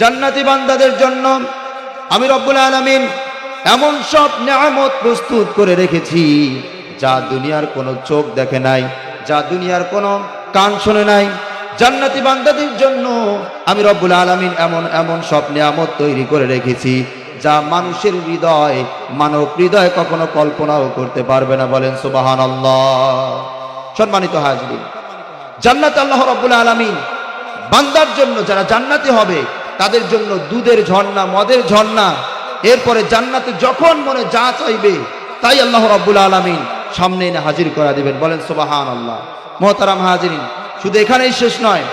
জান্নাতি বান্দাদের জন্য আমি রব্বুল আলামিন এমন সব নিয়ামত প্রস্তুত করে রেখেছি, যা দুনিয়ার কোনো চোখ দেখে নাই, যা দুনিয়ার কোনো কান শোনে নাই। জান্নাতি বান্দাদের জন্য আমি রব্বুল আলামিন এমন এমন সব নিয়ামত তৈরি করে রেখেছি, যা মানুষের হৃদয়, মানব হৃদয় কখনো কল্পনাও করতে পারবে না বলেন সুবাহান সম্মানিত হাজরিন, জান্নাত আল্লাহ রব্বুল আলামিন বান্দার জন্য যারা জান্নাতি হবে তাদের জন্য দুধের ঝর্ণা, মদের ঝর্ণা। এরপরে জান্নাতে যখন মনে যা চাইবে, তাই আল্লাহ রব্বুল আলামিন সামনে এনে হাজির করা দিবেন। বলেন সুবাহান আল্লাহ মোহতারাম হাজিরিন, শুধু এখানেই শেষ নয়,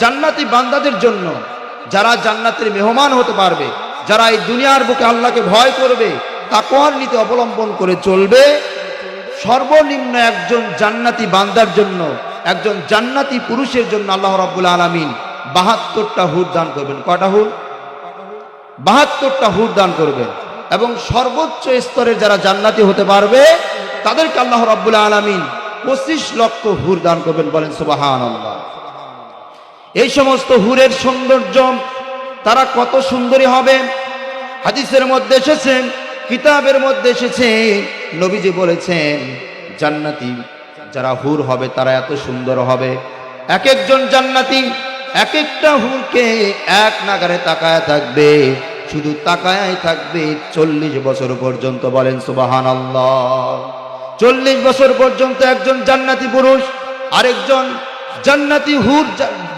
জান্নাতি বান্দাদের জন্য যারা জান্নাতের মেহমান হতে পারবে, যারা এই দুনিয়ার বুকে আল্লাহকে ভয় করবে, তাকওয়ার নীতি অবলম্বন করে চলবে, সর্বনিম্ন একজন জান্নাতি বান্দার জন্য, একজন জান্নাতি পুরুষের জন্য আল্লাহ রাব্বুল আলামিন বাহাত্তরটা হুর দান করবেন। কটা হুর? বাহাত্তরটা হুর দান করবেন। এবং সর্বোচ্চ স্তরের যারা জান্নাতি হতে পারবে, তাদেরকে আল্লাহ রাব্বুল আলামিন পঁচিশ লক্ষ হুর দান করবেন বলেন সুবাহান এই সমস্ত হুরের সৌন্দর্য তারা কত সুন্দরী হবে। হাদিসের মধ্যে এসেছেন, কিতাবের মধ্যে এসেছে, নবীজি বলেছেন, জান্নাতি যারা হুর হবে তারা এত সুন্দর হবে। এক একজন জান্নাতি এক একটা হুরকে এক নাগারে তাকায় থাকবে, শুধু তাকায় থাকবে চল্লিশ বছর পর্যন্ত বলেন সুবাহান চল্লিশ বছর পর্যন্ত একজন জান্নাতি পুরুষ, আরেকজন জান্নাতি হুর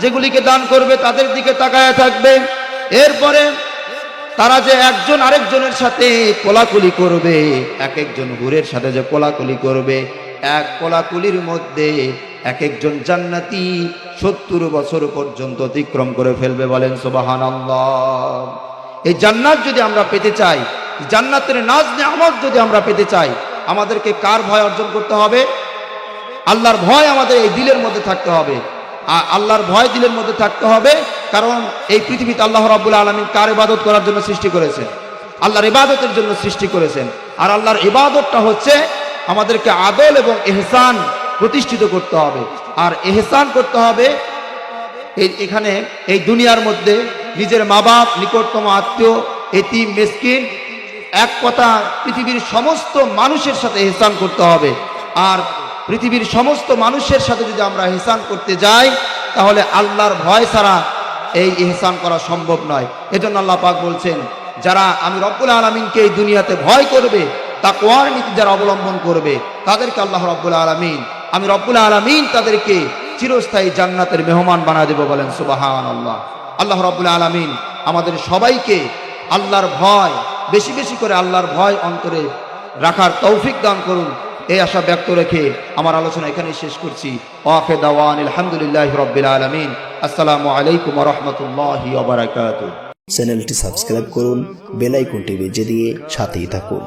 যেগুলিকে দান করবে তাদের দিকে তাকায় থাকবে। এরপরে তারা যে একজন আরেকজনের সাথে কোলাকুলি করবে এক একজন হুরের সাথে যে কোলাকুলি করবে, এক কোলাকুলির মধ্যে এক একজন জান্নাতি সত্তর বছর পর্যন্ত অতিক্রম করে ফেলবে বলেন সোবাহান এই জান্নাত যদি আমরা পেতে চাই জান্নাতের নাজ নেয়ামত যদি আমরা পেতে চাই, আমাদেরকে কার ভয় অর্জন করতে হবে? আল্লাহর ভয় আমাদের এই দিলের মধ্যে থাকতে হবে। আর আল্লাহর ভয় দিলের মধ্যে থাকতে হবে, কারণ এই পৃথিবীতে আল্লাহ রাব্বুল আলমিন কার ইবাদত করার জন্য সৃষ্টি করেছেন? আল্লাহর ইবাদতের জন্য সৃষ্টি করেছেন। আর আল্লাহর ইবাদতটা হচ্ছে আমাদেরকে আদল এবং এহসান প্রতিষ্ঠিত করতে হবে। আর এহসান করতে হবে এখানে, এই দুনিয়ার মধ্যে নিজের মা বাপ নিকটতম আত্মীয়, এতিম, মেসকিন, এক কথা পৃথিবীর সমস্ত মানুষের সাথে এহসান করতে হবে। আর পৃথিবীর সমস্ত মানুষের সাথে যদি আমরা এহসান করতে যাই, তাহলে আল্লাহর ভয় ছাড়া এই এহসান করা সম্ভব নয়। এজন্য আল্লাহ পাক বলছেন, যারা আমি রব্বুল আলমিনকে এই দুনিয়াতে ভয় করবে তা কোয়ার নীতি যারা অবলম্বন করবে, তাদেরকে আল্লাহ রব্বুল আলমিন আমি রব্বুল আলমিন তাদেরকে চিরস্থায়ী জান্নাতের মেহমান বানা দেব বলেন সুবাহান আল্লাহ আল্লাহ রব্বুল আলমিন আমাদের সবাইকে আল্লাহর ভয়, বেশি বেশি করে আল্লাহর ভয় অন্তরে রাখার তৌফিক দান করুন। এই আশা ব্যক্ত রেখে আমার আলোচনা এখানেই শেষ করছি। ওয়াফে দাওয়ান, আলহামদুলিল্লাহ রব্বিল আলমিন। আসসালামু আলাইকুম রহমতুল্লাহ চ্যানেলটি সাবস্ক্রাইব করুন বেল আইকনটি বেজে দিয়ে সাথেই থাকুন।